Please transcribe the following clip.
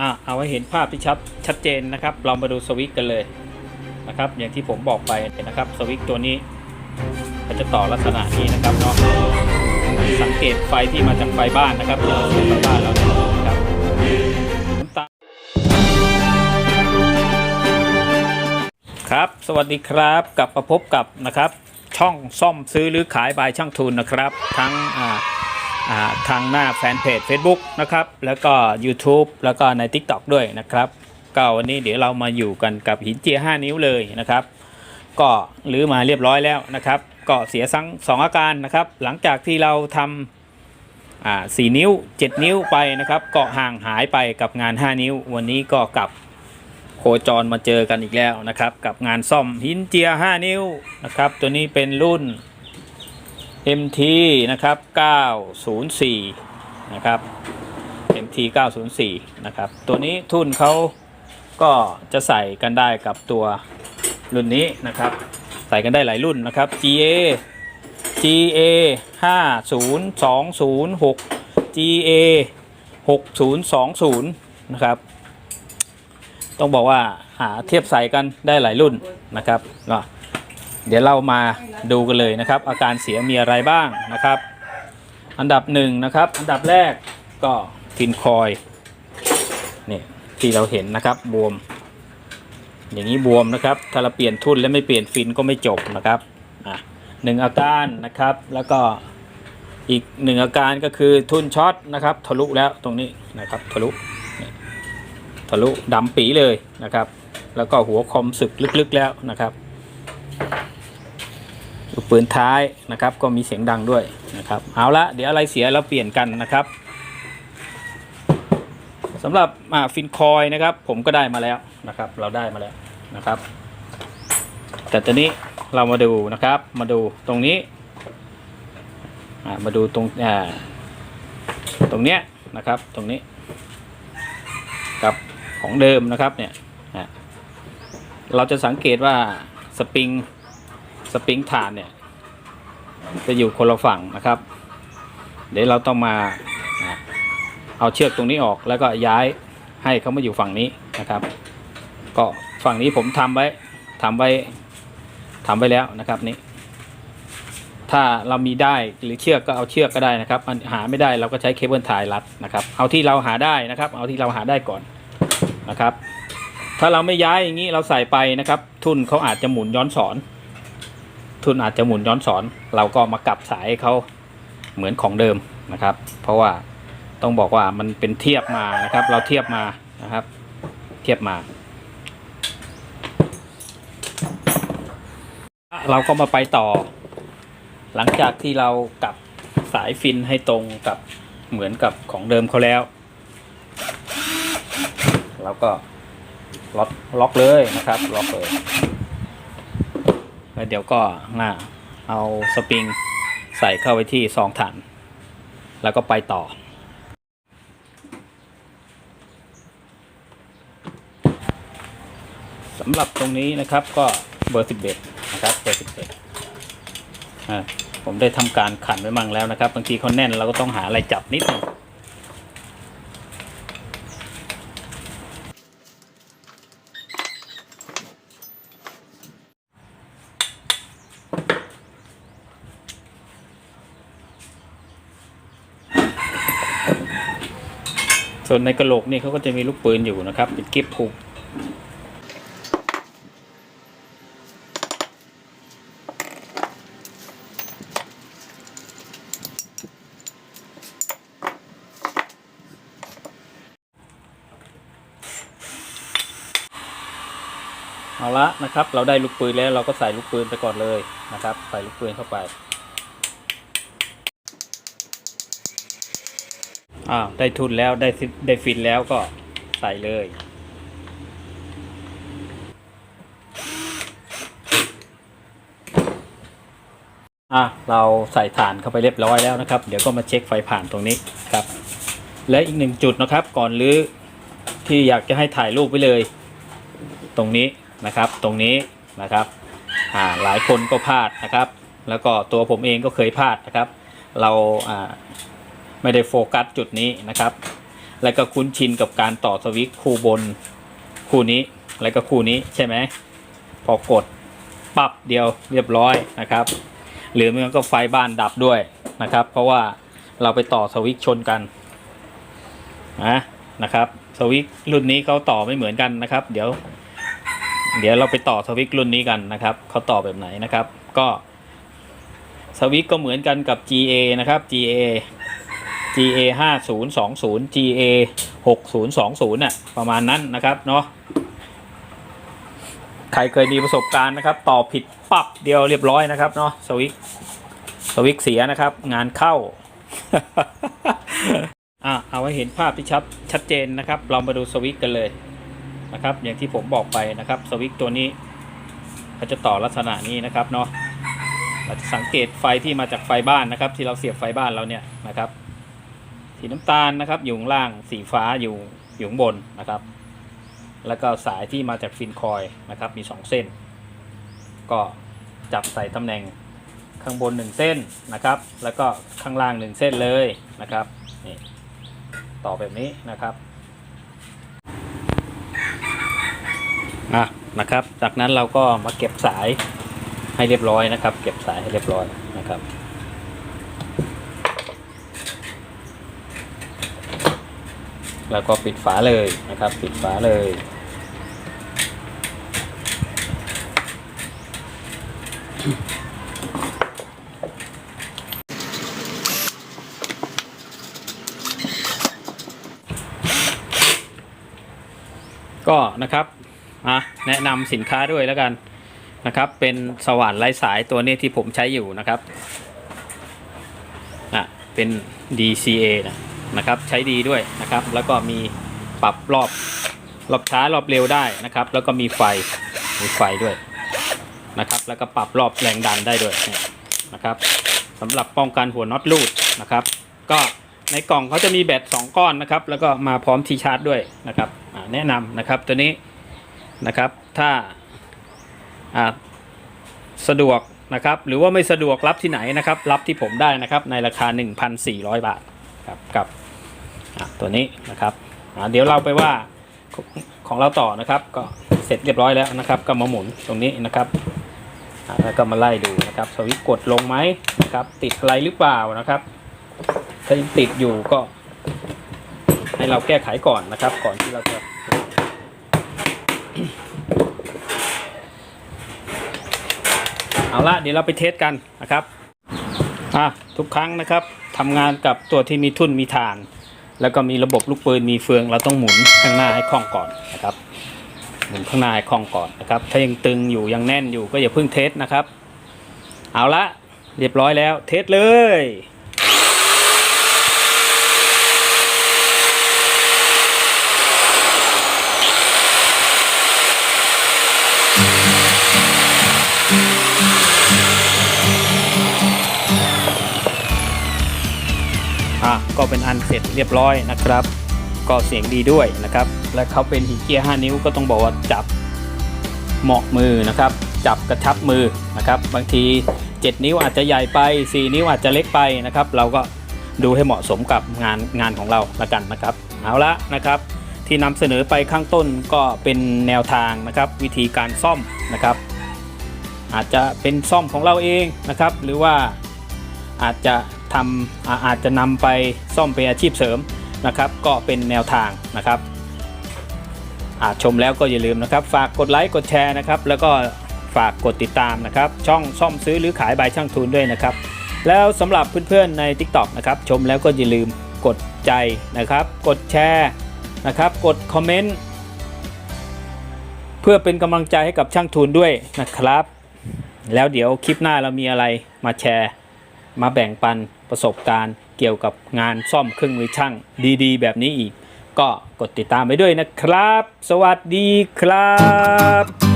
อะเอาไว้เห็นภาพที่ชัดชัดเจนนะครับ เรามาดูสวิตช์กันเลยนะครับ อย่างที่ผมบอกไปนะครับสวิตช์ตัวนี้มันจะต่อลักษณะนี้นะครับเนาะสังเกตไฟที่มาจากไฟบ้านนะครับเราเสียไฟบ้านแล้วนะครับครับ สวัสดีครับกลับมาพบกับนะครับ ช่องซ่อมซื้อหรือขายบายช่างทุนนะครับ ทั้งอ่า ทางหน้าแฟนเพจ Facebook นะครับ แล้วก็ YouTube แล้วก็ใน TikTok ด้วยนะครับก็วันนี้เดี๋ยวเรามาอยู่กันกับหินเจีย5นิ้วเลยนะครับ ก็รื้อมาเรียบร้อยแล้วนะครับ ก็เสียสังสองอาการนะครับ หลังจากที่เราทำอ่า4นิ้ว 7 นิ้วไปนะครับ ก็ห่างหายไปกับงาน 5 นิ้ว วันนี้ก็กลับโคจรมาเจอกันอีกแล้วนะครับ กับงานซ่อมหินเจีย 5 นิ้วนะครับ ตัวนี้เป็นรุ่น MT นะครับ 904 นะครับ MT 904 นะครับ ตัวนี้ทุนเขาก็จะใส่กันได้กับตัวรุ่นนี้นะครับ ใส่กันได้หลายรุ่นนะครับ GA GA 50206 GA 6020 นะครับ ต้องบอกว่าหาเทียบใส่กันได้หลายรุ่นนะครับก็ เดี๋ยวเรามาดูกันเลยนะครับ อาการเสียมีอะไรบ้างนะครับ อันดับหนึ่งนะครับ อันดับแรกก็ฟินคอยนี่ที่เราเห็นนะครับบวม อย่างนี้บวมนะครับ ถ้าเราเปลี่ยนทุ่นแล้วไม่เปลี่ยนฟินก็ไม่จบนะครับอะหนึ่งอาการนะครับแล้วก็อีกหนึ่งอาการก็คือทุ่นช็อตนะครับ ทะลุแล้วตรงนี้นะครับทะลุทะลุดำปีเลยนะครับ แล้วก็หัวคอมสึกลึกๆแล้วนะครับ ลูกปืนท้ายนะครับ ก็มีเสียงดังด้วยนะครับ เอาละเดี๋ยวอะไรเสียเราเปลี่ยนกันนะครับสำหรับฟินคอยนะครับ ผมก็ได้มาแล้วนะครับ เราได้มาแล้วนะครับ แต่ตอนนี้เรามาดูนะครับ มาดูตรงนี้มาดูตรงตรงเนี้ยนะครับตรงนี้ กับของเดิมนะครับเนี่ยเราจะสังเกตว่าสปริงสปริงฐานเนี่ย จะอยู่คนละฝั่งนะครับ เดี๋ยวเราต้องมาเอาเชือกตรงนี้ออกแล้วก็ย้ายให้เขามาอยู่ฝั่งนี้นะครับ ก็ฝั่งนี้ผมทำไว้ทำไว้ทำไว้แล้วนะครับนี่ถ้าเรามีได้หรือเชือกก็เอาเชือกก็ได้นะครับมันหาไม่ได้เราก็ใช้เคเบิลไทยรัดนะครับ เอาที่เราหาได้นะครับ เอาที่เราหาได้ก่อนนะครับ ถ้าเราไม่ย้ายอย่างนี้เราใส่ไปนะครับ ทุนเขาอาจจะหมุนย้อนสอน ทุนอาจจะหมุนย้อนสอน เราก็มากลับสายเขาเหมือนของเดิมนะครับ เพราะว่าต้องบอกว่ามันเป็นเทียบมานะครับ เราเทียบมานะครับ เทียบมา เราก็มาไปต่อ หลังจากที่เรากลับสายฟินให้ตรงกับเหมือนกับของเดิมเขาแล้ว เราก็ล็อกล็อกเลยนะครับ ล็อกเลย แล้วเดี๋ยวก็น่าเอาสปริงใส่เข้าไปที่ซองถันแล้วก็ไปต่อ สำหรับตรงนี้นะครับก็เบอร์ 11 นะครับเบอร์ 11อ่าผมได้ทำการขันไว้มั่งแล้วนะครับ บางทีเขาแน่นเราก็ต้องหาอะไรจับนิดหนึง ส่วนในกระโหลกนี่เขาก็จะมีลูกปืนอยู่นะครับเป็นกิฟผูกเอาละนะครับ เราได้ลูกปืนแล้วเราก็ใส่ลูกปืนไปก่อนเลยนะครับ ใส่ลูกปืนเข้าไป อ้าวได้ทุนแล้วได้ได้ฟินแล้วก็ใส่เลย อะเราใส่ฐานเข้าไปเรียบร้อยแล้วนะครับ เดี๋ยวก็มาเช็คไฟผ่านตรงนี้ครับ และอีกหนึ่งจุดนะครับก่อนรื้อที่อยากจะให้ถ่ายรูปไว้เลย ตรงนี้นะครับ ตรงนี้นะครับอ่าหลายคนก็พลาดนะครับ แล้วก็ตัวผมเองก็เคยพลาดนะครับ เราอ่า ไม่ได้โฟกัสจุดนี้นะครับ แล้วก็คุ้นชินกับการต่อสวิตช์คู่บนคู่นี้ แล้วก็คู่นี้ใช่ไหม พอกดปับเดียวเรียบร้อยนะครับ หรือไมันก็ไฟบ้านดับด้วยนะครับ เพราะว่าเราไปต่อสวิตช์ชนกันนะนะครับสวิตช์รุ่นนี้เขาต่อไม่เหมือนกันนะครับ เดี๋ยวเดี๋ยวเราไปต่อสวิตช์รุ่นนี้กันนะครับเขาต่อแบบไหนนะครับ ก็สวิตช์ก็เหมือนกันกับ GA นะครับ GA GA 5020 GA 6020น่ะประมาณนั้นนะครับเนาะใครเคยมีประสบการณ์นะครับต่อผิดปับเดียวเรียบร้อยนะครับเนาะสวิตช์สวิตช์เสียนะครับ งานเข้าอะเอาไว้เห็นภาพที่ชัดชัดเจนนะครับ เรามาดูสวิตกันเลยนะครับ อย่างที่ผมบอกไปนะครับสวิตตัวนี้เขาจะต่อลักษณะนี้นะครับเนาะเราจะสังเกตไฟที่มาจากไฟบ้านนะครับ ที่เราเสียบไฟบ้านเราเนี่ยนะครับ สีน้ำตาลนะครับ อยู่ข้างล่างสีฟ้าอยู่อยู่ข้างบนนะครับ แล้วก็สายที่มาจากฟินคอยนะครับมี 2 เส้น ก็จับใส่ตำแหน่งข้างบน 1 เส้นนะครับ แล้วก็ข้างล่าง 1 เส้นเลยนะครับนี่ต่อแบบนี้นะครับอะนะครับ จากนั้นเราก็มาเก็บสายให้เรียบร้อยนะครับ เก็บสายให้เรียบร้อยนะครับ แล้วก็ปิดฝาเลยนะครับ ปิดฝาเลย ก็นะครับอะแนะนำสินค้าด้วยแล้วกันนะครับ เป็นสว่านไร้สายตัวนี้ที่ผมใช้อยู่นะครับอะเป็น DCA นะ นะครับใช้ดีด้วยนะครับ แล้วก็มีปรับรอบรอบช้ารอบเร็วได้นะครับ แล้วก็มีไฟมีไฟด้วยนะครับ แล้วก็ปรับรอบแรงดันได้ด้วยเนี่ยนะครับสำหรับป้องกันหัวน็อตรูดนะครับ ก็ในกล่องเขาจะมีแบต2ก้อนนะครับ แล้วก็มาพร้อมที่ชาร์จด้วยนะครับแนะนำนะครับตัวนี้นะครับถ้าสะดวกนะครับหรือว่าไม่สะดวกรับที่ไหนนะครับ รับที่ผมได้นะครับในราคา 1,400 บาทครับกับ ตัวนี้นะครับเดี๋ยวเราไปว่าของเราต่อนะครับ ก็เสร็จเรียบร้อยแล้วนะครับ ก็มาหมุนตรงนี้นะครับแล้วก็มาไล่ดูนะครับสวิตช์กดลงไหมนะครับ ติดอะไรหรือเปล่านะครับถ้าติดอยู่ก็ ให้เราแก้ไขก่อนนะครับ ก่อนที่เราจะเอาละเดี๋ยวเราไปเทสกันนะครับอะทุกครั้งนะครับทำงานกับตัวที่มีทุ่นมีฐาน แล้วก็มีระบบลูกปืนมีเฟืองเราต้องหมุนข้างหน้าให้คล่องก่อนนะครับ หมุนข้างหน้าให้คล่องก่อนนะครับ ถ้ายังตึงอยู่ยังแน่นอยู่ก็อย่าเพิ่งเทสนะครับ เอาละเรียบร้อยแล้วเทสเลย ก็เป็นอันเสร็จเรียบร้อยนะครับ ก็เสียงดีด้วยนะครับ และเขาเป็นหินเกียร์ 5 นิ้วก็ต้องบอกว่าจับเหมาะมือนะครับ จับกระชับมือนะครับ บางที 7 นิ้วอาจจะใหญ่ไป 4 นิ้วอาจจะเล็กไปนะครับ เราก็ดูให้เหมาะสมกับงานงานของเราละกันนะครับ เอาละนะครับที่นำเสนอไปข้างต้นก็เป็นแนวทางนะครับ วิธีการซ่อมนะครับ อาจจะเป็นซ่อมของเราเองนะครับ หรือว่าอาจจะ ทำอาอาจจะนำไปซ่อมเป็นอาชีพเสริมนะครับ ก็เป็นแนวทางนะครับอาชมแล้วก็อย่าลืมนะครับ ฝากกดไลค์กดแชร์นะครับ แล้วก็ฝากกดติดตามนะครับ ช่องซ่อมซื้อหรือขายบายช่างทุนด้วยนะครับ แล้วสำหรับเพื่อนๆใน TikTok นะครับ ชมแล้วก็อย่าลืมกดใจนะครับ กดแชร์นะครับ กดคอมเมนต์เพื่อเป็นกำลังใจให้กับช่างทุนด้วยนะครับ แล้วเดี๋ยวคลิปหน้าเรามีอะไรมาแชร์ มาแบ่งปันประสบการณ์เกี่ยวกับงานซ่อมเครื่องมือช่างดีๆ แบบนี้อีก ก็กดติดตามไปด้วยนะครับ สวัสดีครับ